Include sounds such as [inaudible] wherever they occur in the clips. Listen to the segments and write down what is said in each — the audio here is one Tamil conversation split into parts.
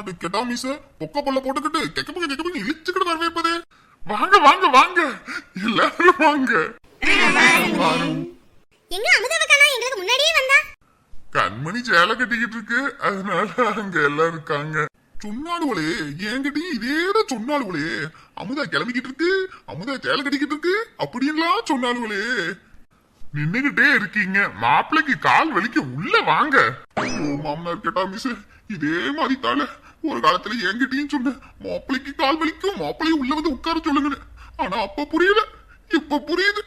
நாட்டு கெட்டா மீச பொக்க பொல்ல போட்டுக்கிட்டு கெக்க பக்க கெக்க பக்க இழிச்சுக்கிட்டு வரவேற்பது. வாங்க வாங்க வாங்க. எல்லாரும் வாங்க. எங்க அமுதவக்கானா எங்களுக்கு முன்னாடியே வந்தா? கண்மணி சேலை கட்டிக்கிட்டு இருக்கு. அதனால அங்க எல்லாம் இருக்காங்க. சொன்னாளுவளே என்கிட்டயும் இதேதான் சொன்னாளுவளே அமுதா கிளம்பிக்கிட்டு இருக்கு. அமுதா சேலை கட்டிக்கிட்டு இருக்கு. அப்படின்லாம் சொன்னாளுவளே நின்னுகிட்டே இருக்கீங்க. மாப்பிள்ளைக்கு கால் வலிக்க உள்ள வாங்க. மாமனார் கேட்டா மிஸ் இதே மாதிரி தால ஒரு காலத்துல என்கிட்டயும் சொன்ன. மாப்பிள்ளைக்கு கால் வலிக்கும் மாப்பிளையும் உள்ள வந்து உட்கார சொல்லுங்கன்னு. ஆனா அப்ப புரியல. இப்ப புரியுது.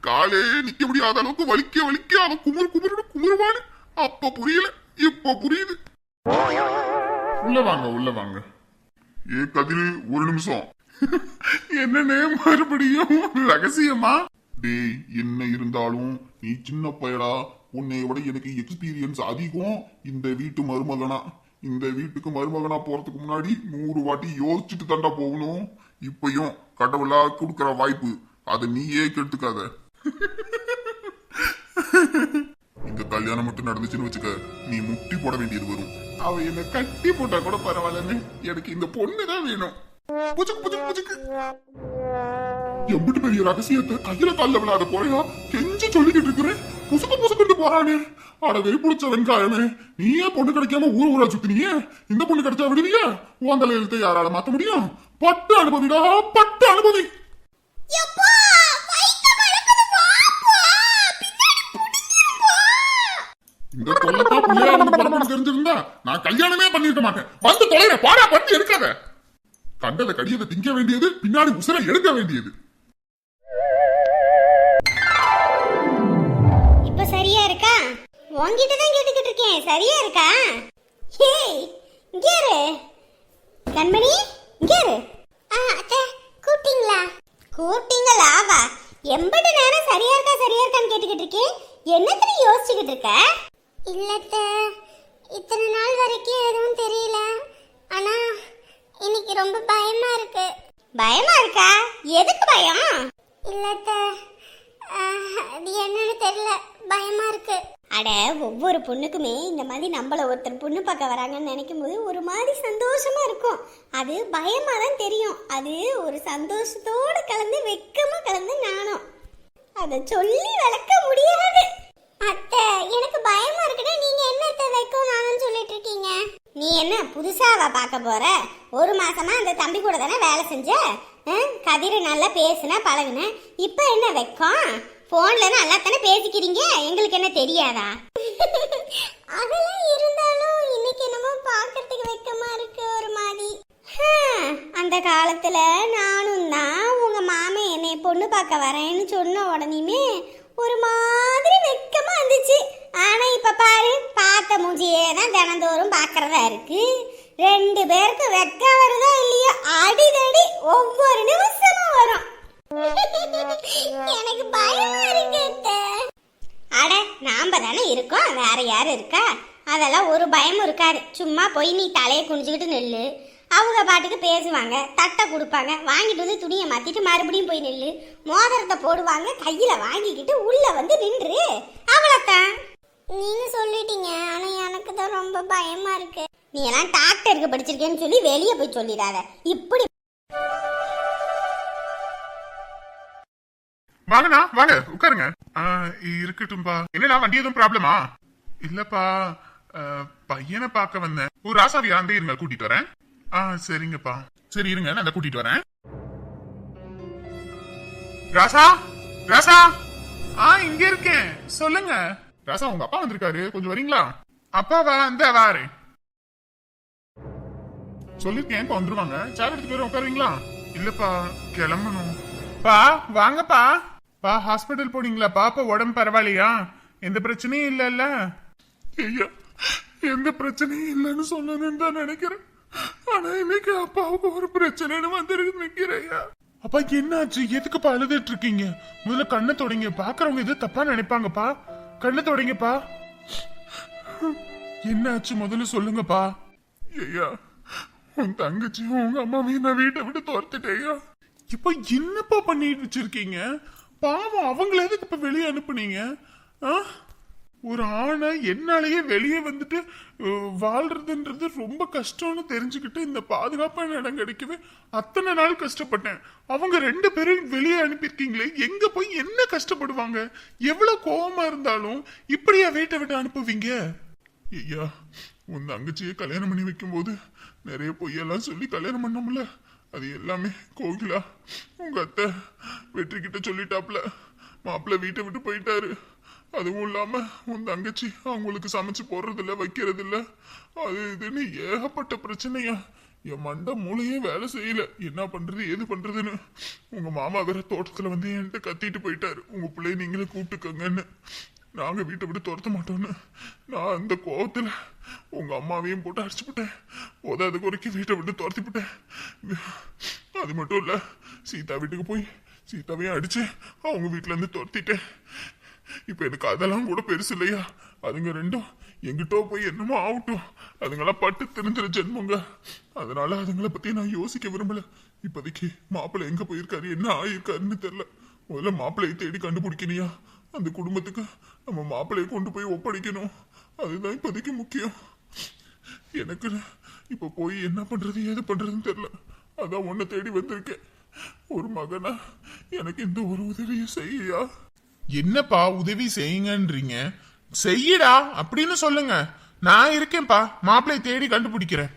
காலே நிக்க முடியாத அளவுக்கு வலிக்க வலிக்க அவன் குமுறு குமுறு குமுறுவான்னு அப்ப புரியல. இப்ப புரியுது. உள்ள வாங்க உள்ள வாங்க. ஏ கதிரு ஒரு நிமிஷம். என்னன்னே மறுபடியும் ரகசியமா? டேய் என்ன இருந்தாலும் நீ சின்ன பயடா. உன்னை விட எனக்கு எக்ஸ்பீரியன்ஸ் அதிகம். இந்த வீட்டு மருமகனா. இந்த வீட்டுக்கு மருமகனா போறதுக்கு முன்னாடி நூறு வாட்டி யோசிச்சுட்டு தாண்டா போகணும். இப்பயும் கடவுளா கொடுக்கிற வாய்ப்பு. அதை நீயே கெடுத்துக்காத. இந்த கல்யாணம் மட்டும் நடந்துச்சுன்னு வச்சுக்க நீ முட்டி போட வேண்டியது வரும். அவ என்ன கட்டி போட்டா கூட பரவாயில்லன்னு எனக்கு இந்த பொண்ணு தான் வேணும். புச்சுக்கு புச்சுக்கு புச்சுக்கு எம்பிட்டு பெரிய ரகசியத்தை கையில தள்ள விழாத போறையா கெஞ்சி சொல்லிக்கிட்டு இருக்கிறேன் புசுக்கு புசுக்கிட்டு போறானே. அட வெறி பிடிச்ச வெங்காயமே. நீயே பொண்ணு கிடைக்காம ஊர் ஊரா சுத்தினியே. இந்த பொண்ணு கிடைச்சா விடுவியா? உன் தலையெழுத்தை யாரால மாத்த முடியும்? பட்டு அனுபவிடா பட்டு புடிங்கிருப்பா இந்த கொல்லப்பா புள்ளையா வந்து பிறப்புன்னு தெரிஞ்சிருந்தா? நான் கல்யாணமே பண்ணிருக்க மாட்டேன். வந்து தொலைற பாடா பட்டு எடுக்காத. கண்டத கடியதை திங்க வேண்டியது பின்னாடி உசுரை எடுக்க வேண்டியது. உன்கிட்ட தான் கேட்டுக்கிட்டு இருக்கேன் சரியா இருக்கா? ஏய் இங்க இரு. கண்மணி இங்க இரு. ஆ அத்தை கூப்பிட்டீங்களா? கூப்பிட்டீங்களா? வா. எம்பட்டு நேரம் சரியா இருக்கா சரியா இருக்கான்னு கேட்டுக்கிட்டு இருக்கேன் என்னத்த நீ யோசிச்சுக்கிட்டு இருக்க? இல்லத்த இத்தனை நாள் வரைக்கும் எதுவும் தெரியல. ஆனா இன்னைக்கு ரொம்ப பயமா இருக்கு. பயமா இருக்கா? எதுக்கு பயம்? இல்லத்த அது என்னன்னு தெரியல. பயமா இருக்கு. அட ஒவ்வொரு பொண்ணுக்குமே இந்த மாதிரி நம்மள ஒருத்தர் பொண்ணு பார்க்க வராங்கன்னு நினைக்கும் போது ஒரு மாதிரி சந்தோஷமா இருக்கும். அது பயமா தான் தெரியும். அது ஒரு சந்தோஷத்தோட கலந்து வெக்கமா கலந்து நானும் அதை சொல்லி வளர்க்க முடியாது. அத்தை எனக்கு பயமா இருக்குன்னா நீங்க என்னத்த வைக்கும் நானும் சொல்லிட்டு இருக்கீங்க? நீ என்ன புதுசாவா பார்க்க போற? ஒரு மாசமா அந்த தம்பி கூட தானே வேலை செஞ்ச? கதிர நல்லா பேசுன பழகுன இப்ப என்ன வைக்கும் போன்ல நல்லா தானே பேசிக்கிறீங்க? எங்களுக்கு என்ன தெரியாதா? அதெல்லாம் இருந்தாலும் இன்னைக்கு என்னமோ பார்க்கறதுக்கு வெக்கமா இருக்கு ஒரு மாதிரி. அந்த காலத்துல நானும் தான் உங்க மாமன் என்னை பொண்ணு பார்க்க வரேன்னு சொன்ன உடனேயுமே ஒரு மாதிரி வெக்கமா இருந்துச்சு. ஆனா இப்ப பாரு பார்த்த மூஞ்சியே தான் தினந்தோறும் பார்க்கறதா இருக்கு. ரெண்டு பேருக்கு வெக்கம் வருதா இல்லையோ அடிதடி ஒவ்வொரு நிமிஷமும் வரும் எனக்கு பயமா இருக்கு அட நாம தானே இருக்கோம் வேற யாரு இருக்கா அதெல்லாம் ஒரு பயமும் இருக்காது சும்மா போய் நீ தலையை குனிஞ்சுக்கிட்டு நில்லு. அவங்க பாட்டுக்கு பேசுவாங்க தட்டை கொடுப்பாங்க வாங்கிட்டு வந்து துணியை மாத்திட்டு மறுபடியும் போய் நில்லு. மோதிரத்தை போடுவாங்க கையில வாங்கிக்கிட்டு உள்ள வந்து நின்று. அவ்வளோத்தான் நீங்க சொல்லிட்டீங்க ஆனா எனக்கு தான் ரொம்ப பயமா இருக்கு. நீ எல்லாம் டாக்டருக்கு படிச்சிருக்கேன்னு சொல்லி வெளியே போய் சொல்லிடாத. இப்படி வாங்கண்ணா வாங்க உட்காருங்க. ஆ, இருக்கட்டும்பா. என்னடா வண்டி எதுவும் ப்ராப்ளமா இல்லப்பா. பையனை பார்க்க வந்தேன் ஒரு ராசாவி அங்கே இருங்க கூட்டிட்டு வரேன். ஆ சரிங்கப்பா. சரி இருங்க நான் கூட்டிட்டு வரேன். ராசா ராசா. ஆ இங்க இருக்கேன். சொல்லுங்க. ராசா உங்க அப்பா வந்திருக்காரு. கொஞ்சம் வரீங்களா? அப்பாவா அந்த வாரு சொல்லிருக்கேன் இப்ப வந்துருவாங்க. சேர் எடுத்துட்டு போய் உட்காருவீங்களா? இல்லப்பா கிளம்பணும். பா வாங்கப்பா. பா ஹாஸ்பிட்டல் போனீங்களா? பாப்பா உடம்பு பரவாயில்லையா? எந்த பிரச்சனையும் இல்லல்ல. ஐயா. எந்த பிரச்சனையும் இல்லைன்னு சொல்லணும்னு தான் நினைக்கிறேன். ஆனா இன்னைக்கு அப்பாவுக்கு ஒரு பிரச்சனைன்னு வந்துருக்கு நிக்கிறேயா அப்பா என்னாச்சு? எதுக்குப்பா அழுதுட்டு இருக்கீங்க? முதல்ல கண்ணை தொடங்க. பாக்குறவங்க எது தப்பா நினைப்பாங்கப்பா. கண்ணை தொடங்கப்பா. என்னாச்சு? முதல்ல சொல்லுங்கப்பா. ஐயா உன் தங்கச்சியும் உங்க அம்மாவையும் நான் வீட்டை விட்டு துரத்துட்டேயா இப்போ என்னப்பா பண்ணிட்டு வச்சிருக்கீங்க? பாவம் அவங்கள எதுக்கு இப்ப வெளியே அனுப்புனீங்க? ஆ? ஒரு ஆணை என்னாலேயே வெளியே வந்துட்டு வாழ்றதுன்றது ரொம்ப கஷ்டம்னு தெரிஞ்சுக்கிட்டு இந்த பாதுகாப்பான இடம் கிடைக்கவே அத்தனை நாள் கஷ்டப்பட்டேன். அவங்க ரெண்டு பேரும் வெளியே அனுப்பியிருக்கீங்களே எங்க போய் என்ன கஷ்டப்படுவாங்க? எவ்வளவு கோபமா இருந்தாலும் இப்படியா வீட்டை விட்டு அனுப்புவீங்க? ஐயா உன் தங்கச்சியை கல்யாணம் பண்ணி வைக்கும்போது நிறைய பொய்யெல்லாம் சொல்லி கல்யாணம் பண்ணோம்ல. அது எல்லாமே கோகிலா உங்க அத்தை வெற்றி கிட்ட சொல்லிட்டாப்ல. மாப்பிள்ளை வீட்டை விட்டு போயிட்டாரு. அதுவும் இல்லாம உன் தங்கச்சி அவங்களுக்கு சமைச்சு போடுறது இல்ல வைக்கிறது இல்லை அது இதுன்னு ஏகப்பட்ட பிரச்சனையா. என் மண்டை மூளையே வேலை செய்யல. என்ன பண்றது ஏது பண்றதுன்னு. உங்க மாமா வேற தோட்டத்துல வந்து என்கிட்ட கத்திட்டு போயிட்டாரு. உங்க பிள்ளைய நீங்களே கூப்பிட்டுக்கங்கன்னு. நாங்க வீட்டை விட்டு துரத்த மாட்டோம்னு. நான் அந்த கோபத்துல உங்க அம்மாவையும் போட்டு அடிச்சு விட்டேன் போதாத குறைக்கு வீட்டை விட்டு துரத்தி விட்டேன். அது மட்டும் இல்ல சீதா வீட்டுக்கு போய் சீதாவையும் அடிச்சு அவங்க வீட்டுல இருந்து துரத்திட்டேன். இப்ப எனக்கு அதெல்லாம் கூட பெருசு இல்லையா? அதுங்க ரெண்டும் எங்கிட்டோ போய் என்னமோ ஆகட்டும். அதுங்களாம் பட்டு தெரிஞ்சிட ஜென்மங்க. அதனால அதுங்களை பத்தி நான் யோசிக்க விரும்பல. இப்போதைக்கு மாப்பிள்ளை எங்க போயிருக்காரு என்ன ஆயிருக்காருன்னு தெரியல. முதல்ல மாப்பிள்ளையை தேடி கண்டுபிடிக்கணியா அந்த குடும்பத்துக்கு நம்ம மாப்பிள்ளையை கொண்டு போய் ஒப்படைக்கணும். அதுதான் இப்போதைக்கு முக்கியம். எனக்கு இப்ப போய் என்ன பண்றது ஏது பண்றதுன்னு தெரியல. அதான் உன்னை தேடி வந்திருக்கேன். ஒரு மகனா எனக்கு இந்த ஒரு உதவியை செய்யா என்னப்பா உதவி செய்யுங்கன்றீங்க? செய்யடா அப்படின்னு சொல்லுங்க. நான் இருக்கேன்ப்பா மாப்பிள்ளை தேடி கண்டுபிடிக்கிறேன்.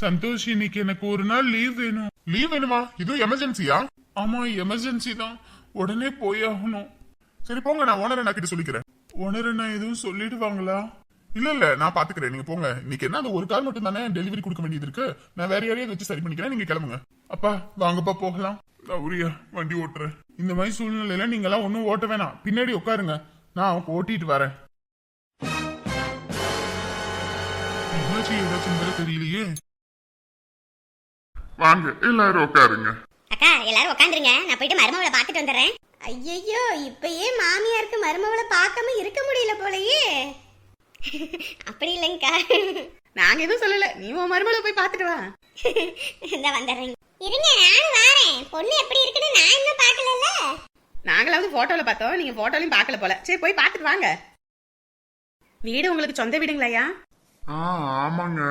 சந்தோஷ் இன்னைக்கு எனக்கு ஒரு நாள் லீவ் வேணும். லீவ் வேணுமா? இது எமர்ஜென்சியா ஆமா எமர்ஜென்சி தான். உடனே போய் ஆகணும். சரி போங்க நான் ஓனரை நான் கிட்ட சொல்லிக்கிறேன். ஓனர் நான் எதுவும் சொல்லிடுவாங்களா? இல்ல இல்ல நான் பாத்துக்கிறேன். நீங்க போங்க. இன்னைக்கு என்ன அந்த ஒரு கால் மட்டும் தானே டெலிவரி கொடுக்க வேண்டியது இருக்கு. நான் வேற யாரையாவது வச்சு சரி பண்ணிக்கிறேன். நீங்க கிளம்புங்க. அப்பா வாங்கப்பா போகலாம். கௌரியா வண்டி ஓட்டுறேன். இந்த மாதிரி சூழ்நிலையில நீங்க எல்லாம் ஒண்ணும் ஓட்ட வேணாம். பின்னாடி உட்காருங்க. நான் ஓட்டிட்டு வரேன். என்னாச்சு? ஏதாச்சும் வேற தெரியலையே. வாங்க எல்லாரும் உட்காருங்க. அக்கா எல்லாரும் உட்காந்துருங்க. நான் போயிட்டு மருமவளை பார்த்துட்டு வந்துடுறேன். ஐயோ இப்பயே மாமியாருக்கு மருமவளை பார்க்காம இருக்க முடியல போலயே. [laughs] அப்படி இல்லைங்கக்கா. நாங்க எதுவும் சொல்லல. நீ உன் மருமகளை போய் பாத்துட்டு வா. இந்த வந்துடுறேங்க. இருங்க நானும் வாரேன். பொண்ணு எப்படி இருக்குன்னு நான் இன்னும் பார்க்கலல்ல? நாங்களாவது போட்டோல பார்த்தோம். நீங்க போட்டோலையும் பார்க்கல போல. சரி போய் பார்த்துட்டு வாங்க. வீடு உங்களுக்கு சொந்த வீடுங்களாயா ஆ ஆமாங்க.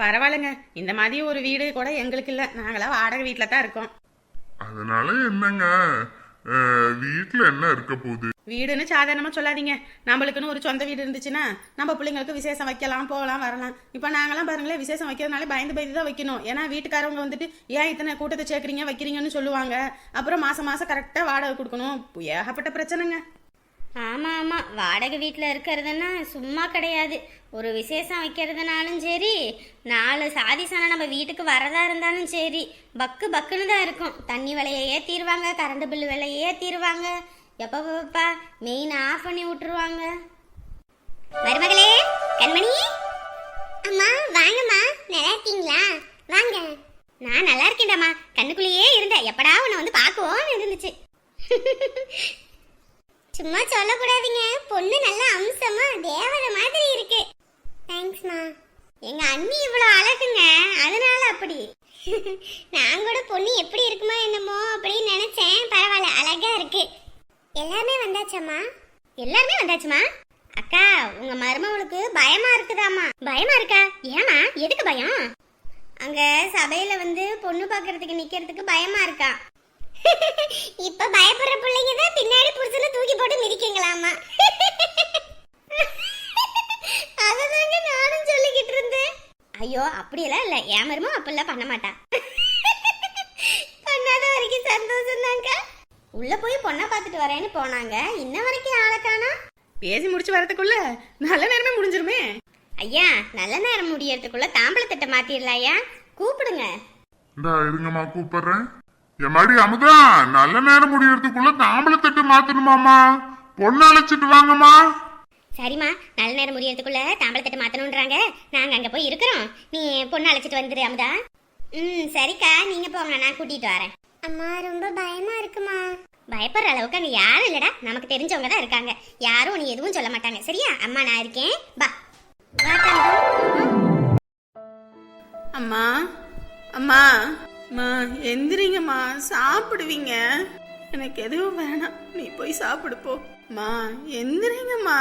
பரவாயில்லைங்க. இந்த மாதிரி ஒரு வீடு கூட எங்களுக்கு இல்ல. நாங்களா வாடகை வீட்ல தான் இருக்கோம். அதனால என்னங்க? வீட்டுல என்ன இருக்க போகுது? வீடுன்னு சாதாரணமா சொல்லாதீங்க. நம்மளுக்குன்னு ஒரு சொந்த வீடு இருந்துச்சுன்னா நம்ம பிள்ளைங்களுக்கு விசேஷம் வைக்கலாம் போகலாம் வரலாம். இப்போ நாங்களாம் பாருங்களேன் விசேஷம் வைக்கிறதுனால பயந்து பயந்து தான் வைக்கணும். ஏன்னா வீட்டுக்காரவங்க வந்துட்டு ஏன் இத்தனை கூட்டத்தை சேர்க்குறீங்க வைக்கிறீங்கன்னு சொல்லுவாங்க. அப்புறம் மாசம் மாசம் கரெக்டாக வாடகை கொடுக்கணும். ஏகப்பட்ட பிரச்சனைங்க. ஆமா ஆமா. வாடகை வீட்டில் இருக்கிறதுன்னா சும்மா கிடையாது. ஒரு விசேஷம் வைக்கிறதுனாலும் சரி நாலு சாதி சாணம் நம்ம வீட்டுக்கு வரதா இருந்தாலும் சரி பக்கு பக்குன்னு தான் இருக்கும். தண்ணி விலையை ஏற்றிடுவாங்க கரண்ட் பில்லு விலையை ஏற்றிடுவாங்க எப்போ பாப்பா மெயின் ஆஃப் பண்ணி விட்டுருவாங்க. மருமகளே கண்மணி? அம்மா வாங்கம்மா. நல்லா இருக்கீங்களா? வாங்க. நான் நல்லா இருக்கேன்டாமா கண்ணுக்குள்ளேயே இருந்தேன். எப்படா உன்னை வந்து பார்க்குவோன்னு இருந்துச்சு. [laughs] சும்மா சொல்லக்கூடாதீங்க. பொண்ணு நல்ல அம்சமா தேவதை மாதிரி இருக்கு. தேங்க்ஸ்மா எங்க அண்ணி இவ்வளோ அழகுங்க. அதனால அப்படி. [laughs] நான் கூட பொண்ணு எப்படி இருக்குமா என்னமோ அப்படின்னு நினைச்சேன். பரவாயில்ல அழகா இருக்கு. எல்லாமே வந்தாச்சம்மா? எல்லாருமே வந்தாச்சுமா? அக்கா உங்க மருமவளுக்கு பயமா இருக்குதாமா பயமா இருக்கா? ஏமா எதுக்கு பயம்? அங்க சபையில வந்து பொண்ணு பார்க்கறதுக்கு நிக்கிறதுக்கு பயமா இருக்கா? [laughs] இப்ப பயப்படுற பிள்ளைங்க தான் பின்னாடி புடிச்சுல தூக்கி போட்டு மிதிக்கங்களாமா [laughs] அததாங்க நானும் சொல்லிக்கிட்டு இருந்தேன். ஐயோ அப்படியெல்லாம் இல்ல. ஏன் மருமோ அப்படிலாம் பண்ண மாட்டா. [laughs] பண்ணாத வரைக்கும் சந்தோஷம் தான்க்கா உள்ள போய் பொண்ணை பார்த்துட்டு வரேன்னு போனாங்க. இன்ன வரைக்கும் ஆளை காணோம். பேசி முடிச்சு வரதுக்குள்ள நல்ல நேரமே முடிஞ்சிருமே. ஐயா நல்ல நேரம் முடியறதுக்குள்ள தாம்பளத்தட்டை மாத்திரலாம் ஐயா கூப்பிடுங்க. இந்தா இருங்கம்மா கூப்பிடுறேன். என் மாடி அமுதா நல்ல நேரம் முடியறதுக்குள்ள தாம்பளத்தட்டு மாத்தணுமாமா பொண்ணு அழைச்சிட்டு வாங்கம்மா. சரிம்மா நல்ல நேரம் முடியறதுக்குள்ள தாம்பளத்தட்டு மாத்தணுன்றாங்க. நாங்க அங்க போய் இருக்கிறோம். நீ பொண்ணு அழைச்சிட்டு வந்துரு அமுதா. ம் சரிக்கா நீங்க போங்க நான் கூட்டிட்டு வரேன். அம்மா ரொம்ப பயமா இருக்குமா? பயப்படுற அளவுக்கு அங்க யாரும் இல்லடா. நமக்கு தெரிஞ்சவங்க தான் இருக்காங்க. யாரும் நீ எதுவும் சொல்ல மாட்டாங்க. சரியா? அம்மா நான் இருக்கேன். பா அம்மா அம்மா அம்மா எந்திரிங்கம்மா. சாப்பிடுவீங்க. எனக்கு எதுவும் வேணாம். நீ போய் சாப்பிடு போ. அம்மா எந்திரிங்கம்மா.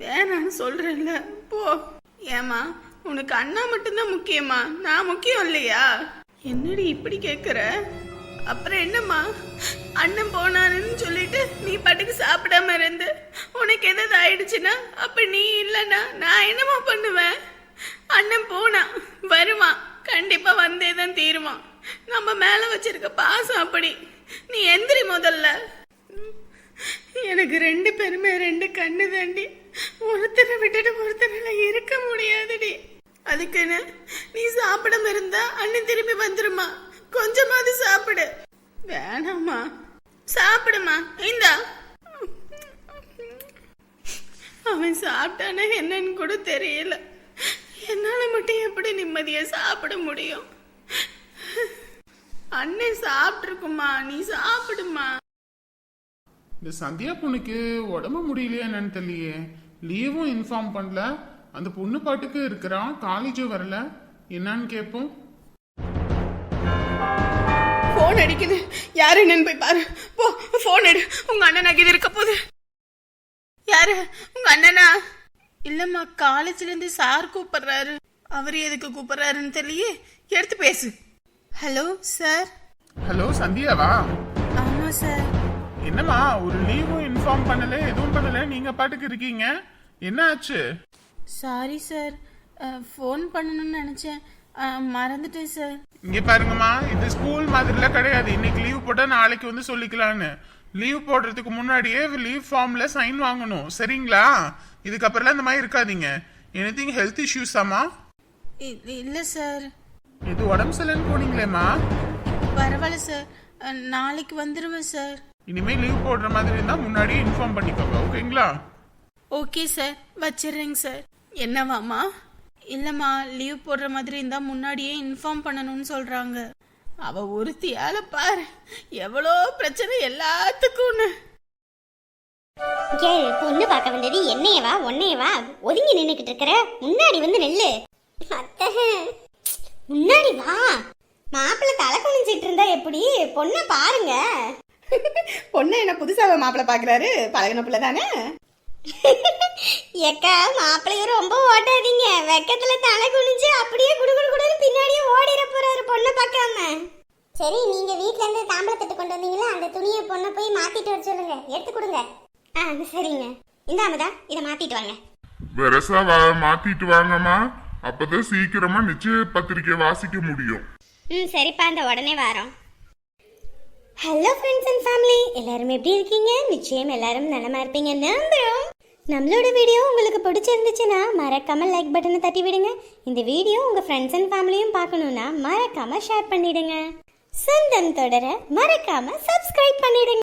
வேணான்னு சொல்றேன்ல. போ. ஏமா உனக்கு அண்ணா மட்டும்தான் முக்கியமா நான் முக்கியம் இல்லையா? என்னடி இப்படி கேக்குற? அப்புறம் என்னம்மா? அண்ணன் போனாருன்னு சொல்லிட்டு நீ பாட்டுக்கு சாப்பிடாம இருந்து உனக்கு எதாவது ஆயிடுச்சுன்னா அப்ப நீ இல்லைன்னா நான் என்னம்மா பண்ணுவேன்? அண்ணன் போனா வருவான். கண்டிப்பா வந்தே தான் தீருவான். நம்ம மேல வச்சிருக்க பாசம் அப்படி. நீ எந்திரி முதல்ல. எனக்கு ரெண்டு பேருமே ரெண்டு கண்ணு தாண்டி ஒருத்தரை விட்டுட்டு ஒருத்தரால இருக்க முடியாதுடி. அதுக்குன்னு நீ சாப்பிடாம இருந்தா அண்ணன் திரும்பி வந்துருமா? கொஞ்சமாவது சாப்பிடு. வேணாமா சாப்பிடுமா. இந்தா. அவன் சாப்பிட்டானே என்னன்னு கூட தெரியல. என்னால மட்டும் எப்படி நிம்மதியா சாப்பிட முடியும்? அண்ணன் சாப்பிட்டுருக்குமா? நீ சாப்பிடுமா? இந்த சந்தியா பொண்ணுக்கு உடம்பு முடியலையா என்னன்னு தெரியலையே. லீவும் இன்ஃபார்ம் பண்ணல. அந்த பொண்ணு பாட்டுக்கு இருக்கிறான் காலேஜும் வரல. என்னன்னு கேட்போம். போன் அடிக்குது. யாரு என்னன்னு போய் பாரு. போ போன் எடு. உங்க அண்ணன் இது இருக்க போகுது. யாரு? உங்க அண்ணனா? இல்லம்மா காலேஜ்ல இருந்து சார் கூப்பிடுறாரு. அவர் எதுக்கு கூப்பிடுறாருன்னு தெரியலையே. எடுத்து பேசு. Hello sir. ஹலோ சந்தியாவா? ஆமா சார். என்னம்மா ஒரு லீவும் இன்ஃபார்ம் பண்ணல எதுவும் பண்ணல? நீங்க பாட்டுக்கு இருக்கீங்க. என்ன ஆச்சு? சாரி சார் ஃபோன் பண்ணணும்னு நினைச்சேன். மறந்துட்டேன் சார் இங்க பாருங்கம்மா இது ஸ்கூல் மாதிரிலாம் கிடையாது. இன்னைக்கு லீவ் போட்டா நாளைக்கு வந்து சொல்லிக்கலான்னு லீவ் போடுறதுக்கு முன்னாடியே லீவ் ஃபார்ம்ல சைன் வாங்கணும். சரிங்களா? இதுக்கப்புறம்லாம் இந்த மாதிரி இருக்காதீங்க. எனிதிங் ஹெல்த் இஷ்யூஸ் ஆமா இ- இல்ல சார் இது உடம்பு சரியில்லைன்னு போனீங்களேம்மா. பரவாயில்ல சார் நாளைக்கு வந்துடுவேன் சார் இனிமே லீவ் போடுற மாதிரி இருந்தா முன்னாடியே இன்ஃபார்ம் பண்ணிக்கோங்க ஓகேங்களா ஓகே சார் வச்சிடுறேங்க சார் என்னவாம்மா இல்லைம்மா லீவ் போடுற மாதிரி இருந்தால் முன்னாடியே இன்ஃபார்ம் பண்ணணும்னு சொல்கிறாங்க அவ ஒருத்தியால பாரு எவ்வளோ பிரச்சனை எல்லாத்துக்கும்னு ஏ பொண்ணு பார்க்க வந்தது என்னையவா உன்னையவா? ஒதுங்கி நின்னுக்கிட்டு இருக்கிற முன்னாடி வந்து நெல்லு. அத்தை முன்னாடி வா. மாப்பிள்ளை தலை குனிஞ்சிட்டு இருந்தா எப்படி? பொண்ணை பாருங்க. [laughs] பொண்ணு என்ன புதுசாக மாப்பிள்ளை பார்க்குறாரு? பழகின பிள்ளை தானே? ஏக்கா மாப்பிள்ளைய ரொம்ப ஓட்டாதீங்க. வெக்கத்துல தலை குனிஞ்சு அப்படியே குடுகுடு குடுன்னு பின்னாடியே ஓடிட போறாரு பொண்ணை பார்க்காம. சரி நீங்க வீட்ல இருந்து தாம்பளத்தட்டு கொண்டு வந்தீங்களா? அந்த துணியை பொண்ணை போய் மாத்திட்டு வர சொல்லுங்க. எடுத்து கொடுங்க. ஆ சரிங்க. இந்தாமதா இதை மாத்திட்டு வாங்க. வெரசா வா- மாத்திட்டு வாங்கம்மா. அப்பதான் சீக்கிரமா நிச்சய பத்திரிக்கை வாசிக்க முடியும். ம் சரிப்பா இந்த உடனே வரோம். ஹலோ ஃப்ரெண்ட்ஸ் அண்ட் ஃபேமிலி எல்லாரும் எப்படி இருக்கீங்க? நிச்சயம் எல்லாரும் நலமா இருப்பீங்க நம்புறோம். நம்மளோட வீடியோ உங்களுக்கு பிடிச்சிருந்துச்சுன்னா மறக்காம லைக் பட்டனை தட்டி விடுங்க. இந்த வீடியோ உங்க ஃப்ரெண்ட்ஸ் அண்ட் ஃபேமிலியும் பார்க்கணும்னா மறக்காம ஷேர் பண்ணிடுங்க. சொந்தம் தொடர மறக்காம சப்ஸ்கிரைப் பண்ணிடுங்க.